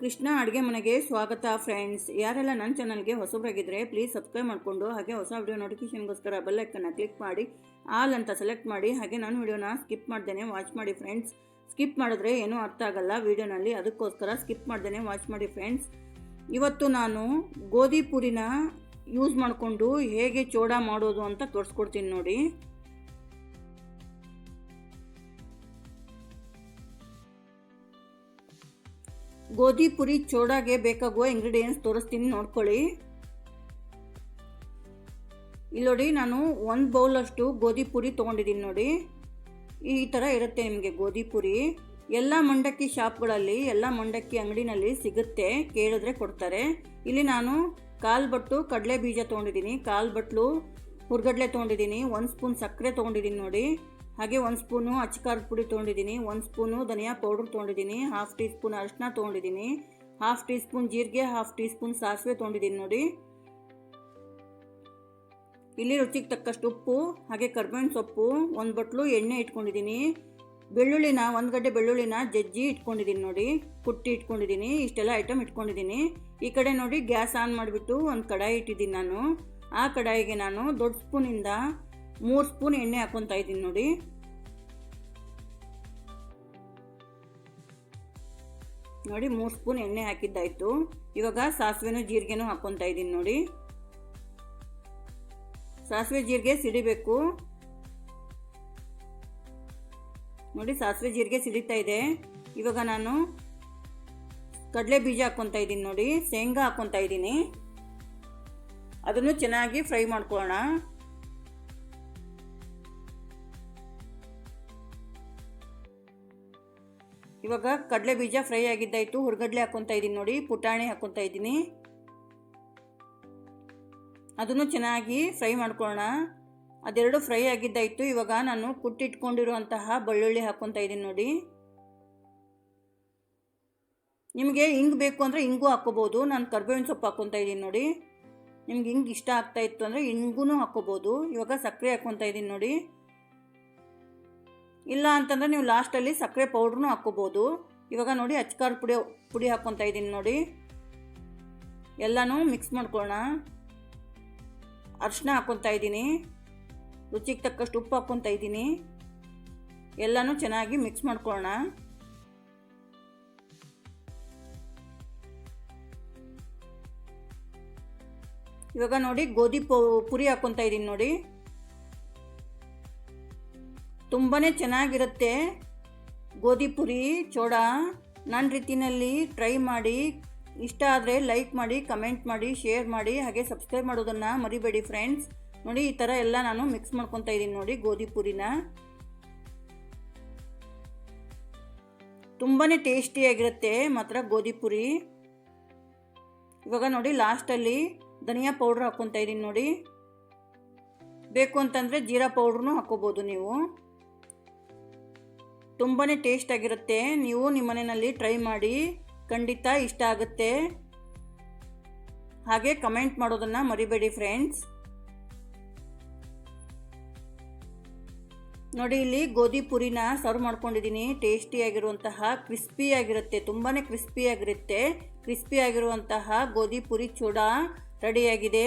ಕೃಷ್ಣ ಅಡುಗೆ ಮನೆಗೆ ಸ್ವಾಗತ ಫ್ರೆಂಡ್ಸ್. ಯಾರೆಲ್ಲ ನನ್ನ ಚಾನಲ್ಗೆ ಹೊಸಬರಾಗಿದ್ದರೆ ಪ್ಲೀಸ್ ಸಬ್ಸ್ಕ್ರೈಬ್ ಮಾಡಿಕೊಂಡು ಹಾಗೆ ಹೊಸ ವಿಡಿಯೋ ನೋಟಿಫಿಕೇಷನ್ಗೋಸ್ಕರ ಬೆಲ್ಲೈಕನ್ನು ಕ್ಲಿಕ್ ಮಾಡಿ, ಆಲ್ ಅಂತ ಸೆಲೆಕ್ಟ್ ಮಾಡಿ. ಹಾಗೆ ನಾನು ವಿಡಿಯೋನ ಸ್ಕಿಪ್ ಮಾಡ್ದೇನೆ, ವಾಚ್ ಮಾಡಿ ಫ್ರೆಂಡ್ಸ್. ಸ್ಕಿಪ್ ಮಾಡಿದ್ರೆ ಏನೂ ಅರ್ಥ ಆಗಲ್ಲ ವಿಡಿಯೋನಲ್ಲಿ, ಅದಕ್ಕೋಸ್ಕರ ಸ್ಕಿಪ್ ಮಾಡ್ದೇನೆ, ವಾಚ್ ಮಾಡಿ ಫ್ರೆಂಡ್ಸ್. ಇವತ್ತು ನಾನು ಗೋಧಿ ಪುರಿನ ಯೂಸ್ ಮಾಡಿಕೊಂಡು ಹೇಗೆ ಚೋಡ ಮಾಡೋದು ಅಂತ ತೋರಿಸ್ಕೊಡ್ತೀನಿ ನೋಡಿ. ಗೋಧಿ ಪುರಿ ಚೋಡಾಗೆ ಬೇಕಾಗುವ ಇಂಗ್ರೀಡಿಯೆಂಟ್ಸ್ ತೋರಿಸ್ತೀನಿ, ನೋಡ್ಕೊಳ್ಳಿ. ಇಲ್ಲಿ ನೋಡಿ, ನಾನು ಒಂದು ಬೌಲಷ್ಟು ಗೋಧಿ ಪುರಿ ತೊಗೊಂಡಿದ್ದೀನಿ ನೋಡಿ. ಈ ಥರ ಇರುತ್ತೆ ನಿಮಗೆ ಗೋಧಿ ಪುರಿ. ಎಲ್ಲ ಮಂಡಕ್ಕಿ ಶಾಪ್ಗಳಲ್ಲಿ, ಎಲ್ಲ ಮಂಡಕ್ಕಿ ಅಂಗಡಿನಲ್ಲಿ ಸಿಗುತ್ತೆ, ಕೇಳಿದ್ರೆ ಕೊಡ್ತಾರೆ. ಇಲ್ಲಿ ನಾನು ಕಾಲು ಬಟ್ಟು ಕಡಲೆ ಬೀಜ ತೊಗೊಂಡಿದ್ದೀನಿ. ಕಾಲು ಬಟ್ಲು, ಹುರ್ಗಡ್ಲೆ ತೊಗೊಂಡಿದ್ದೀನಿ. ಒಂದು ಸ್ಪೂನ್ ಸಕ್ಕರೆ ತೊಗೊಂಡಿದ್ದೀನಿ ನೋಡಿ. ಹಾಗೆ ಒಂದು ಸ್ಪೂನು ಅಚ್ಚಕಾರದ ಪುಡಿ ತೊಗೊಂಡಿದ್ದೀನಿ. ಒಂದು ಸ್ಪೂನು ಧನಿಯಾ ಪೌಡ್ರ್ ತೊಗೊಂಡಿದ್ದೀನಿ. ಹಾಫ್ ಟೀ ಸ್ಪೂನ್ ಅರಿಶಿನ ತೊಗೊಂಡಿದ್ದೀನಿ. ಹಾಫ್ ಟೀ ಸ್ಪೂನ್ ಜೀರಿಗೆ, ಹಾಫ್ ಟೀ ಸ್ಪೂನ್ ಸಾಸಿವೆ ತೊಗೊಂಡಿದ್ದೀನಿ ನೋಡಿ. ಇಲ್ಲಿ ರುಚಿಗೆ ತಕ್ಕಷ್ಟು ಉಪ್ಪು, ಹಾಗೆ ಕರ್ಬೇವಿನ ಸೊಪ್ಪು, ಒಂದು ಬಟ್ಲು ಎಣ್ಣೆ ಇಟ್ಕೊಂಡಿದ್ದೀನಿ. ಬೆಳ್ಳುಳ್ಳಿನ, ಒಂದು ಗಡ್ಡೆ ಬೆಳ್ಳುಳ್ಳಿನ ಜಜ್ಜಿ ಇಟ್ಕೊಂಡಿದ್ದೀನಿ ನೋಡಿ. ಕುಟ್ಟಿ ಇಟ್ಕೊಂಡಿದ್ದೀನಿ. ಇಷ್ಟೆಲ್ಲ ಐಟಮ್ ಇಟ್ಕೊಂಡಿದ್ದೀನಿ. ಈ ಕಡೆ ನೋಡಿ ಗ್ಯಾಸ್ ಆನ್ ಮಾಡಿಬಿಟ್ಟು ಒಂದು ಕಡಾಯಿ ಇಟ್ಟಿದ್ದೀನಿ ನಾನು. ಆ ಕಡಾಯಿಗೆ ನಾನು ದೊಡ್ಡ ಸ್ಪೂನಿಂದ ಮೂರು ಸ್ಪೂನ್ ಎಣ್ಣೆ ಹಾಕೊತಾ ಇದ್ದೀನಿ ನೋಡಿ. ನೋಡಿ, ಮೂರು ಸ್ಪೂನ್ ಎಣ್ಣೆ ಹಾಕಿದ್ದಾಯಿತು. ಇವಾಗ ಸಾಸಿವೆನೂ ಜೀರಿಗೆನೂ ಹಾಕೊತಾ ಇದ್ದೀನಿ ನೋಡಿ. ಸಾಸಿವೆ ಜೀರಿಗೆ ಸಿಡಿಬೇಕು. ನೋಡಿ, ಸಾಸಿವೆ ಜೀರಿಗೆ ಸಿಡಿತಾ ಇದೆ. ಇವಾಗ ನಾನು ಕಡಲೆ ಬೀಜ ಹಾಕ್ಕೊತಾ ಇದ್ದೀನಿ ನೋಡಿ. ಶೇಂಗಾ ಹಾಕ್ಕೊತಾ ಇದ್ದೀನಿ. ಅದನ್ನು ಚೆನ್ನಾಗಿ ಫ್ರೈ ಮಾಡ್ಕೊಳ್ಳೋಣ. ಇವಾಗ ಕಡಲೆ ಬೀಜ ಫ್ರೈ ಆಗಿದ್ದಾಯಿತು, ಹುರ್ಗಡ್ಲೆ ಹಾಕ್ಕೊತಾ ಇದ್ದೀನಿ ನೋಡಿ, ಪುಟಾಣಿ ಹಾಕ್ಕೊತಾ ಇದ್ದೀನಿ ಅದನ್ನು ಚೆನ್ನಾಗಿ ಫ್ರೈ ಮಾಡ್ಕೊಳ್ಳೋಣ. ಅದೆರಡು ಫ್ರೈ ಆಗಿದ್ದಾಯಿತು, ಇವಾಗ ನಾನು ಕುಟ್ಟಿಟ್ಕೊಂಡಿರುವಂತಹ ಬೆಳ್ಳುಳ್ಳಿ ಹಾಕ್ಕೊತಾ ಇದ್ದೀನಿ ನೋಡಿ. ನಿಮಗೆ ಹಿಂಗೆ ಬೇಕು ಅಂದರೆ ಹಿಂಗೂ ಹಾಕ್ಕೋಬೋದು, ನಾನು ಕರ್ಬೇವಿನ ಸೊಪ್ಪು ಹಾಕ್ಕೊತಾ ಇದ್ದೀನಿ ನೋಡಿ. ನಿಮ್ಗೆ ಹಿಂಗೆ ಇಷ್ಟ ಆಗ್ತಾ ಇತ್ತು ಅಂದರೆ ಹಿಂಗೂ ಹಾಕ್ಕೋಬೋದು, ಇವಾಗ ಸಕ್ಕರೆ ಹಾಕ್ಕೊತಾ ಇದ್ದೀನಿ ನೋಡಿ. ಇಲ್ಲ ಅಂತಂದರೆ ನೀವು ಲಾಸ್ಟಲ್ಲಿ ಸಕ್ಕರೆ ಪೌಡ್ರೂ ಹಾಕ್ಕೋಬೋದು. ಇವಾಗ ನೋಡಿ ಅಚ್ಕಾರ ಪುಡಿ ಪುಡಿ ಹಾಕ್ಕೊತಾ ಇದ್ದೀನಿ ನೋಡಿ. ಎಲ್ಲನೂ ಮಿಕ್ಸ್ ಮಾಡ್ಕೊಳ್ಳೋಣ ಅರಿಶಿನ ಹಾಕ್ಕೊತಾ ಇದ್ದೀನಿ. ರುಚಿಗೆ ತಕ್ಕಷ್ಟು ಉಪ್ಪು ಹಾಕ್ಕೊತಾ ಇದ್ದೀನಿ. ಎಲ್ಲನೂ ಚೆನ್ನಾಗಿ ಮಿಕ್ಸ್ ಮಾಡ್ಕೊಳ್ಳೋಣ ಇವಾಗ ನೋಡಿ ಗೋಧಿ ಪುರಿ ಹಾಕ್ಕೊತಾ ಇದ್ದೀನಿ ನೋಡಿ. ತುಂಬಾ ಚೆನ್ನಾಗಿರುತ್ತೆ. ಗೋಧಿ ಪುರಿ, ಚೋಡ ನನ್ನ ರೀತಿಯಲ್ಲಿ ಟ್ರೈ ಮಾಡಿ, ಇಷ್ಟ ಆದರೆ ಲೈಕ್ ಮಾಡಿ ಕಮೆಂಟ್ ಮಾಡಿ ಶೇರ್ ಮಾಡಿ, ಹಾಗೆ ಸಬ್ಸ್ಕ್ರೈಬ್ ಮಾಡೋದನ್ನು ಮರಿಬೇಡಿ ಫ್ರೆಂಡ್ಸ್ ನೋಡಿ, ಈ ಥರ ಎಲ್ಲ ನಾನು ಮಿಕ್ಸ್ ಮಾಡ್ಕೊತಾ ಇದ್ದೀನಿ ನೋಡಿ ಗೋಧಿ ಪುರಿನ. ತುಂಬಾ ಟೇಸ್ಟಿಯಾಗಿರುತ್ತೆ ಮಾತ್ರ ಗೋಧಿ ಪುರಿ. ಇವಾಗ ನೋಡಿ ಲಾಸ್ಟಲ್ಲಿ ಧನಿಯಾ ಪೌಡ್ರ್ ಹಾಕ್ಕೊತಾ ಇದ್ದೀನಿ ನೋಡಿ. ಬೇಕು ಅಂತಂದರೆ ಜೀರಾ ಪೌಡ್ರೂ ಹಾಕ್ಕೋಬೋದು ನೀವು. ತುಂಬಾ ಟೇಸ್ಟ್ ಆಗಿರುತ್ತೆ. ನೀವು ನಿಮ್ಮ ಮನೆಯಲ್ಲಿ ಟ್ರೈ ಮಾಡಿ, ಖಂಡಿತ ಇಷ್ಟ ಆಗುತ್ತೆ. ಹಾಗೆ ಕಮೆಂಟ್ ಮಾಡೋದನ್ನು ಮರಿಬೇಡಿ ಫ್ರೆಂಡ್ಸ್ ನೋಡಿ, ಇಲ್ಲಿ ಗೋಧಿ ಪುರಿನ ಸರ್ವ್ ಮಾಡ್ಕೊಂಡಿದ್ದೀನಿ. ಟೇಸ್ಟಿಯಾಗಿರುವಂತಹ ಕ್ರಿಸ್ಪಿಯಾಗಿರುತ್ತೆ ತುಂಬಾ ಕ್ರಿಸ್ಪಿಯಾಗಿರುತ್ತೆ ಕ್ರಿಸ್ಪಿಯಾಗಿರುವಂತಹ ಗೋಧಿ ಪುರಿ ಚೂಡ ರೆಡಿಯಾಗಿದೆ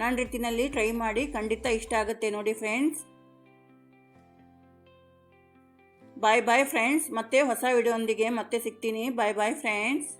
ನಾನು ರೀತಿಯಲ್ಲಿ ಟ್ರೈ ಮಾಡಿ, ಖಂಡಿತ ಇಷ್ಟ ಆಗುತ್ತೆ ನೋಡಿ ಫ್ರೆಂಡ್ಸ್ ಬಾಯ್ ಬಾಯ್ ಫ್ರೆಂಡ್ಸ್ ಮತ್ತೆ ಹೊಸ ವಿಡಿಯೋಂದಿಗೆ ಮತ್ತೆ ಸಿಗ್ತೀನಿ. ಬಾಯ್ ಬಾಯ್ ಫ್ರೆಂಡ್ಸ್